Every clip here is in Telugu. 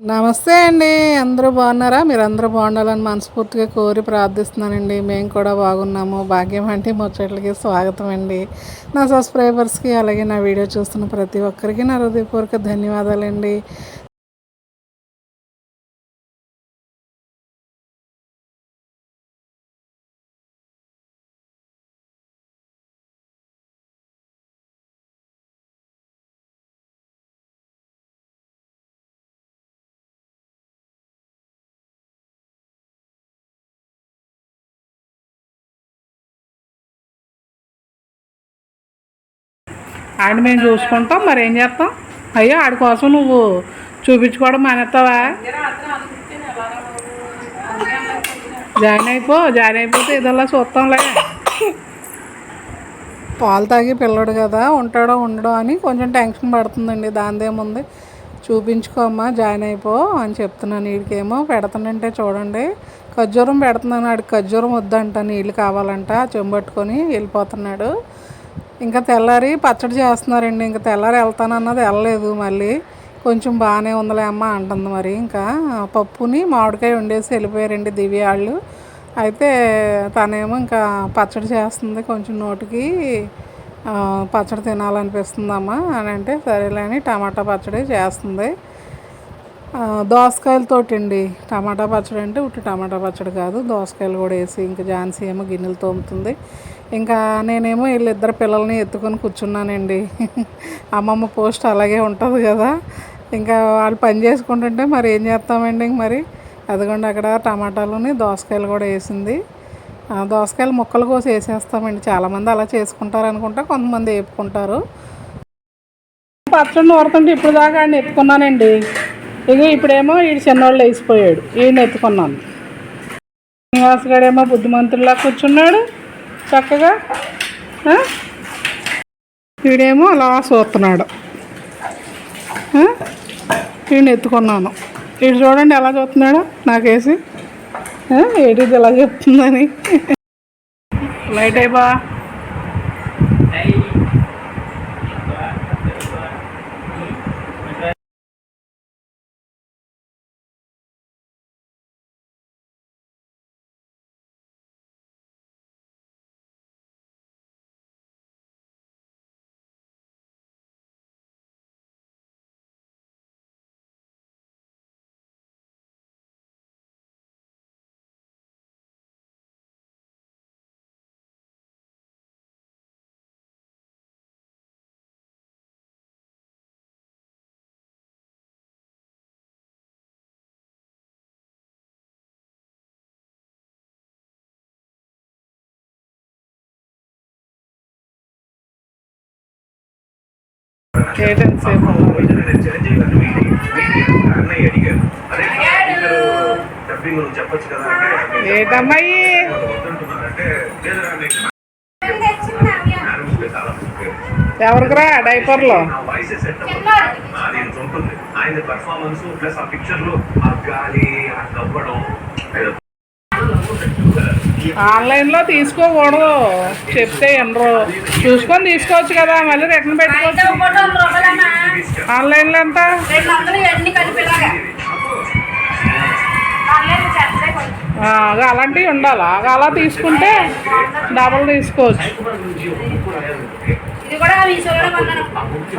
నమస్తే అండి. అందరూ బాగున్నారా? మీరు అందరూ బాగుండాలని మనస్ఫూర్తిగా కోరి ప్రార్థిస్తున్నానండి. మేము కూడా బాగున్నాము. భాగ్యం అంటే ముచ్చట్లకి స్వాగతం అండి. నా సబ్స్క్రైబర్స్కి అలాగే నా వీడియో చూస్తున్న ప్రతి ఒక్కరికి నా హృదయపూర్వక ధన్యవాదాలండి. ఆడిని మేము చూసుకుంటాం మరి ఏం చేస్తాం? అయ్యో ఆడి కోసం నువ్వు చూపించుకోవడం మానేస్తావా? జాయిన్ అయిపో జాయిన్ అయిపోతే ఇదల్లా చూస్తాంలే. పాలు తాగి పిల్లడు కదా ఉంటాడో ఉండడో అని కొంచెం టెన్షన్ పడుతుందండి దానిదేముంది చూపించుకోమ్మా జాయిన్ అయిపో అని చెప్తున్నాను వీడికేమో పెడతానంటే చూడండి. ఖర్జూరం పెడుతున్నాను ఆడికి ఖర్జూరం వద్దంట నీళ్ళు కావాలంట చెంబట్టుకొని వెళ్ళిపోతున్నాడు. ఇంకా తెల్లారి పచ్చడి చేస్తున్నారండి. ఇంకా తెల్లారి వెళ్తానన్నది వెళ్ళలేదు మళ్ళీ. కొంచెం బాగానే ఉందిలే అమ్మ అంటుంది మరి. ఇంకా పప్పుని మామిడికాయ వండేసి వెళ్ళిపోయారండి దివ్య వాళ్ళు. అయితే తనేమో ఇంకా పచ్చడి చేస్తుంది. కొంచెం నోటికి పచ్చడి తినాలనిపిస్తుందమ్మా అని అంటే సరేలే అని టమాటా పచ్చడి చేస్తుంది. దోసకాయలతోటి అండి టమాటా పచ్చడి అంటే ఉట్టి టమాటా పచ్చడి కాదు. దోసకాయలు కూడా వేసి ఇంకా ఝాన్సీ ఏమో గిన్నెలు తోముతుంది. ఇంకా నేనేమో వీళ్ళిద్దరు పిల్లల్ని ఎత్తుకొని కూర్చున్నానండి. అమ్మమ్మ పోస్ట్ అలాగే ఉంటుంది కదా. ఇంకా వాళ్ళు పని చేసుకుంటుంటే మరి ఏం చేస్తామండి మరి? అదిగోండి అక్కడ టమాటాలని దోసకాయలు కూడా వేసింది. దోసకాయలు ముక్కలు కోసి వేసేస్తామండి. చాలామంది అలా చేసుకుంటారు అనుకుంటా కొంతమంది వేపుకుంటారు. పచ్చడి నూరుతుంటే ఇప్పుడు దాకా ఆయన ఎత్తుకున్నానండి. ఇక ఇప్పుడేమో వీడు చిన్నవాళ్ళు వేసిపోయాడు. ఈయన ఎత్తుకున్నాను. శ్రీనివాస్ బుద్ధిమంతుల్లా కూర్చున్నాడు. చక్కగా వీడేమో అలా చూస్తున్నాడు. వీడిని ఎత్తుకున్నాను. వీడు చూడండి ఎలా చూస్తున్నాడు నాకేసి. ఏటిది ఎలా చెప్తుందని. లైట్ అయిపో. ఏటమ్మాయి ఎవరికిరా డైపర్లో. ఆయన పర్ఫార్మెన్స్ ప్లస్ ఆ పిక్చర్లు ఆ గాలి ఆ నవ్వడం ఆన్లైన్లో తీసుకోకూడదు. చెప్తే ఎనరు చూసుకొని తీసుకోవచ్చు కదా మళ్ళీ రిటర్న్ పెట్టుకోవచ్చు. ఆన్లైన్లో ఎంత? అలాంటివి ఉండాలి. అలా తీసుకుంటే డబల్ తీసుకోవచ్చు.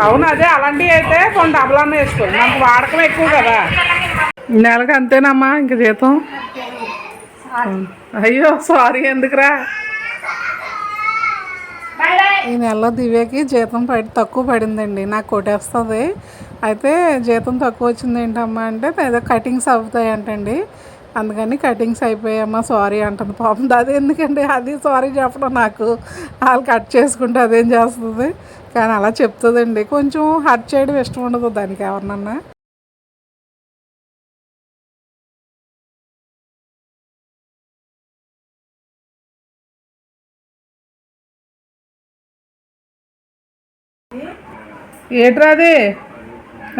అవును అదే అలాంటివి అయితే కొన్ని డబల్ అన్న వేసుకోవచ్చు నాకు వాడకం ఎక్కువ కదా. నెలకు అంతేనమ్మా ఇంక జీతం? అయ్యో సారీ ఎందుకురా? ఈ నెలలో దివ్యకి జీతం పడి తక్కువ పడిందండి నాకు కొట్టేస్తుంది. అయితే జీతం తక్కువ వచ్చింది ఏంటమ్మా అంటే ఏదో కటింగ్స్ అవుతాయి అంటండి అందుకని కటింగ్స్ అయిపోయామ్మా సారీ అంటుంది పాపం. అది ఎందుకండి? అది సారీ చెప్పడం నాకు. వాళ్ళు కట్ చేసుకుంటే అదేం చేస్తుంది? కానీ అలా చెప్తుందండి. కొంచెం హర్ట్ చేయడం ఇష్టం ఉండదు దానికి ఎవరినన్నా. ఏట్రాది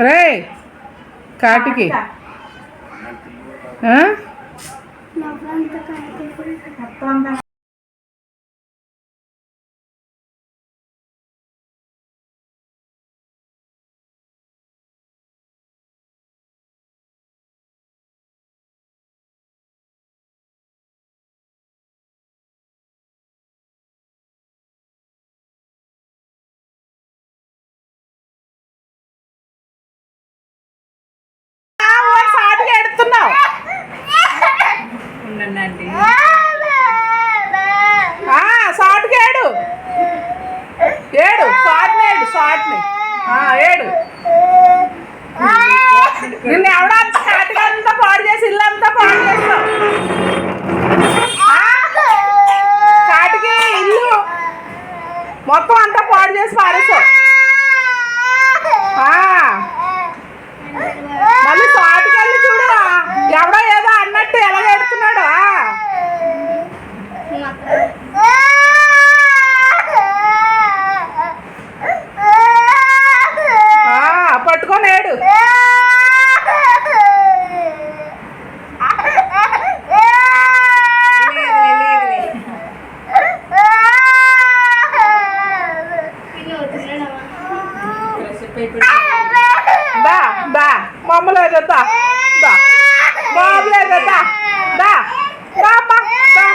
రే కాటికి. ఏడు. నిన్న ఎవడంత ఆటగాళ్ళంతా పాడు చేసి ఇల్లంతా పాడు చేస్తావు. కాటికి ఇల్లు మొత్తం అంతా పాడు చేసి పారేస్తావు. లేదు దా. దా బాబు లేదు దా. దా దా దా.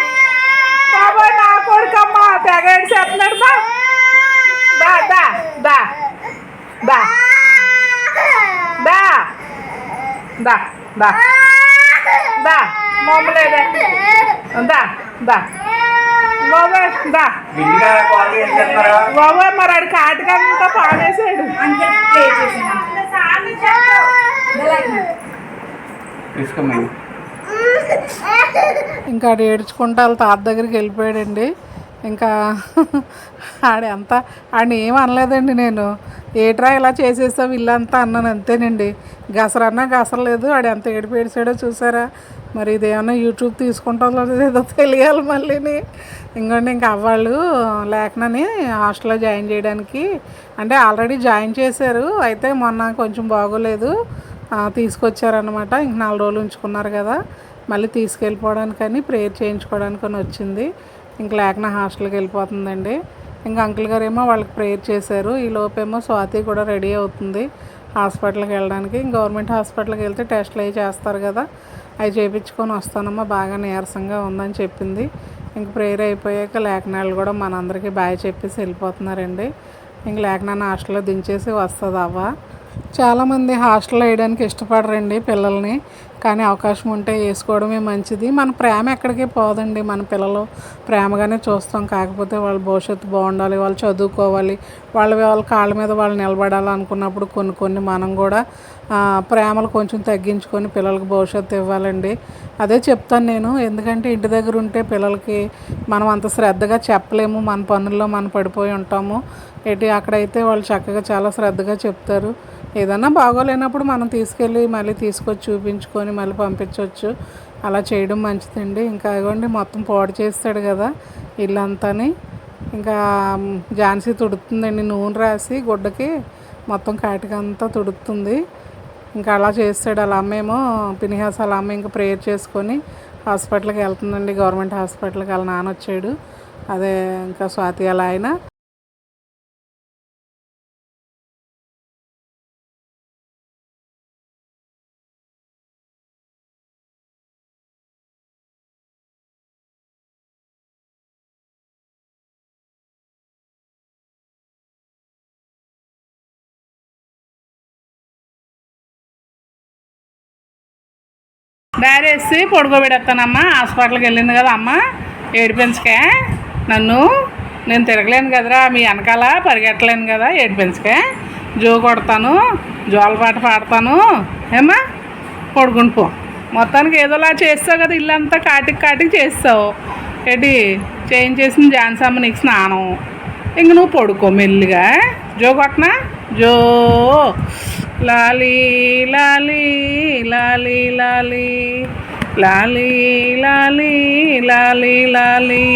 బాబోయ్ నా కొడుకమ్మ తెగ ఏడ్చేస్తున్నాడు దా దా దా దా. దా. దా. దా దా. దా. మమ్మలేదే దా దా. బాబోయ్ దా. బిందిగా మరి ఆడు కాటికంతా పాడేసాడు. తీసుకోమని ఇంకా ఆడు ఏడ్చుకుంటా వాళ్ళ తాత దగ్గరికి వెళ్ళిపోయాడండి. ఇంకా ఆడ ఎంత ఆడిని ఏం అనలేదండి నేను. ఏట్రా ఇలా చేసేసావు ఇల్లంతా అన్నాను అంతేనండి. గసరన్నా గసరలేదు ఆడు ఎంత ఏడిపి చూసారా? మరి ఇదేమన్నా యూట్యూబ్ తీసుకుంటుందో ఏదో తెలియాలి మళ్ళీని. ఇంకోండి ఇంకా అవ్వాళ్ళు లేకనని హాస్టల్లో జాయిన్ చేయడానికి అంటే ఆల్రెడీ జాయిన్ చేశారు అయితే మొన్న కొంచెం బాగోలేదు. తీసుకొచ్చారనమాట ఇంక నాలుగు రోజులు ఉంచుకున్నారు కదా. మళ్ళీ తీసుకెళ్ళిపోవడానికని ప్రేయర్ చేయించుకోవడానికి వచ్చింది. ఇంక లేకన హాస్టల్కి వెళ్ళిపోతుందండి. ఇంకా అంకుల్ గారు ఏమో వాళ్ళకి ప్రేయర్ చేశారు. ఈ లోపేమో స్వాతి కూడా రెడీ అవుతుంది హాస్పిటల్కి వెళ్ళడానికి. గవర్నమెంట్ హాస్పిటల్కి వెళ్తే టెస్ట్లు అవి చేస్తారు కదా. అవి చేయించుకొని వస్తానమ్మా బాగా నీరసంగా ఉందని చెప్పింది. ఇంక ప్రేయర్ అయిపోయాక లేఖనాలు కూడా మనందరికీ బాయ్ చెప్పేసి వెళ్ళిపోతున్నారండి. ఇంక లేఖనాన్ని హాస్టల్లో దించేసి వస్తుంది అవ్వ చాలామంది హాస్టల్ వేయడానికి ఇష్టపడరండి పిల్లల్ని కానీ అవకాశం ఉంటే వేసుకోవడమే మంచిది. మన ప్రేమ ఎక్కడికి పోదండి. మన పిల్లలు ప్రేమగానే చూస్తాం. కాకపోతే వాళ్ళ భవిష్యత్తు బాగుండాలి వాళ్ళు చదువుకోవాలి వాళ్ళ వాళ్ళ కాళ్ళ మీద వాళ్ళు నిలబడాలి అనుకున్నప్పుడు కొన్ని కొన్ని మనం కూడా ప్రేమలు కొంచెం తగ్గించుకొని పిల్లలకి భవిష్యత్తు ఇవ్వాలండి. అదే చెప్తాను నేను. ఎందుకంటే ఇంటి దగ్గర ఉంటే పిల్లలకి మనం అంత శ్రద్ధగా చెప్పలేము. మన పనుల్లో మనం పడిపోయి ఉంటాము. ఏంటి? అక్కడైతే వాళ్ళు చక్కగా చాలా శ్రద్ధగా చెప్తారు. ఏదన్నా బాగోలేనప్పుడు మనం తీసుకెళ్ళి మళ్ళీ తీసుకొచ్చి చూపించుకొని మళ్ళీ పంపించవచ్చు అలా చేయడం మంచిదండి. ఇంకా ఇవ్వండి మొత్తం పాడు చేస్తాడు కదా ఇల్లంతాని. ఇంకా ఝాన్సీ తుడుతుందండి నూనె రాసి గుడ్డకి. మొత్తం కాటికంతా తుడుతుంది. ఇంకా అలా చేస్తాడు అలా అమ్మేమో పినిహాస్ అలా అమ్మ ఇంకా ప్రేయర్ చేసుకొని హాస్పిటల్కి వెళ్తుందండి. గవర్నమెంట్ హాస్పిటల్కి వాళ్ళ నాన్న వచ్చాడు. అదే ఇంకా స్వాతి అలా ఆయన. దారేసి పడుకోబెడేస్తానమ్మా హాస్పిటల్కి వెళ్ళింది కదా అమ్మ. ఏడిపించకే. నన్ను నేను తిరగలేను కదరా మీ వెనకాల పరిగెట్టలేను కదా ఏడిపించకే. జో కొడతాను జోలపాట పాడతాను. ఏమ్మా? పడుకుని పో. మొత్తానికి ఏదోలా చేస్తావు కదా ఇల్లంతా కాటికి కాటికి చేస్తావు. ఏంటి? చేయించేసిన జాన్సమ్మ నీకు స్నానం. ఇంక నువ్వు పడుకో మెల్లిగా. జో కొట్టనా జో. లాలి లాలి లాలి లాలి లాలి లాలి లాలి లాలి.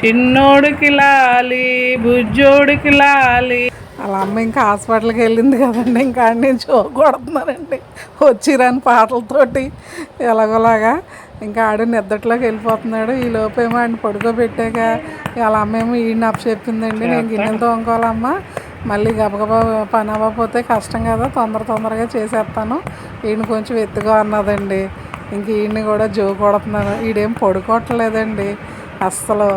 చిన్నోడికి లాలి బుజ్జోడికి లాలి. అలా అమ్మ ఇంకా హాస్పిటల్కి వెళ్ళింది కదండి ఇంకా నేను షో కొడుతున్నానండి వచ్చిరాని పాటలతోటి ఎలాగోలాగా ఇంకా ఆడు నిద్దట్లోకి వెళ్ళిపోతున్నాడు. ఈ లోపేమో ఆయన పడుకోబెట్టాక వాళ్ళ అమ్మ ఏమో ఈయన అప్పు చెప్పిందండి నేను గిన్నెలు తోముకోవాలమ్మా మళ్ళీ గబగబా పని అవ్వకపోతే కష్టం కదా తొందర తొందరగా చేసేస్తాను. ఈయన కొంచెం ఎత్తుగా అన్నదండి. ఇంక ఈయన్ని కూడా జో కొడుతున్నాను. ఈడేం పడుకోవట్లేదండి. అస్సలు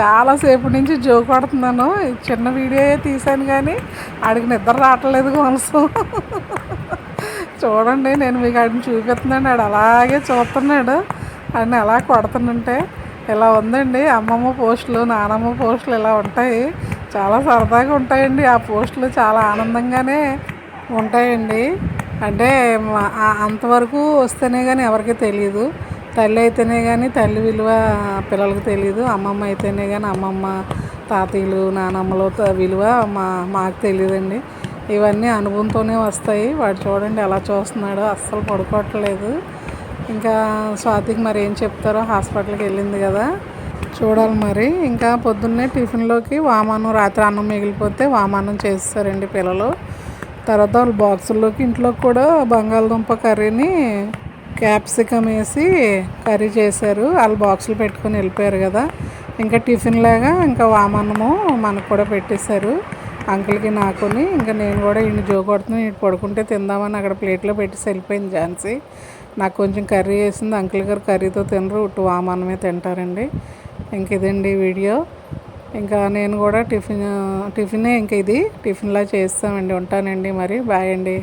చాలాసేపు నుంచి జో కొడుతున్నాను. చిన్న వీడియో తీశాను కానీ ఆడికి నిద్ర రావట్లేదు మనసు. చూడండి నేను మీకు ఆడిని చూపిస్తున్నాను. ఆడు అలాగే చూస్తున్నాడు. ఆడిని అలా కొడుతుంటే ఇలా ఉందండి. అమ్మమ్మ పోస్టులు నానమ్మ పోస్టులు ఇలా ఉంటాయి. చాలా సరదాగా ఉంటాయండి. ఆ పోస్టులు చాలా ఆనందంగానే ఉంటాయండి. అంటే అంతవరకు వస్తేనే కానీ ఎవరికి తెలియదు తల్లి అయితేనే కానీ తల్లి విలువ పిల్లలకు తెలియదు అమ్మమ్మ అయితేనే కానీ అమ్మమ్మ తాతయ్యలు నానమ్మలు విలువ మా మాకు తెలియదండి ఇవన్నీ అనుభవంతోనే వస్తాయి. వాడు చూడండి ఎలా చూస్తున్నాడో. అస్సలు పడుకోవట్లేదు. ఇంకా స్వాతికి మరి ఏం చెప్తారో హాస్పిటల్కి వెళ్ళింది కదా. చూడాలి మరి. ఇంకా పొద్దున్నే టిఫిన్లోకి వామానం రాత్రి అన్నం మిగిలిపోతే వామానం చేస్తారండి పిల్లలు. తర్వాత వాళ్ళు బాక్సుల్లోకి ఇంట్లో కూడా బంగాళదుంప కర్రీని క్యాప్సికమ్ వేసి కర్రీ చేశారు. వాళ్ళు బాక్సులు పెట్టుకొని వెళ్ళిపోయారు కదా. ఇంకా టిఫిన్ లాగా ఇంకా వామన్నము మనకు కూడా పెట్టేశారు. అంకుల్కి నాకుని ఇంకా నేను కూడా ఈయన జో కొడుతున్నాను ఇటు పడుకుంటే తిందామని అక్కడ ప్లేట్లో పెట్టి వెళ్ళిపోయింది ఝాన్సీ. నాకు కొంచెం కర్రీ వేసింది. అంకుల్ గారు కర్రీతో తినరు ఇటు వామన్నమే తింటారండి. ఇంక ఇదండి వీడియో? ఇంకా నేను కూడా టిఫిన్ టిఫినే ఇంక ఇది. టిఫిన్లా చేస్తామండి. ఉంటానండి మరి. బాయ్ అండి.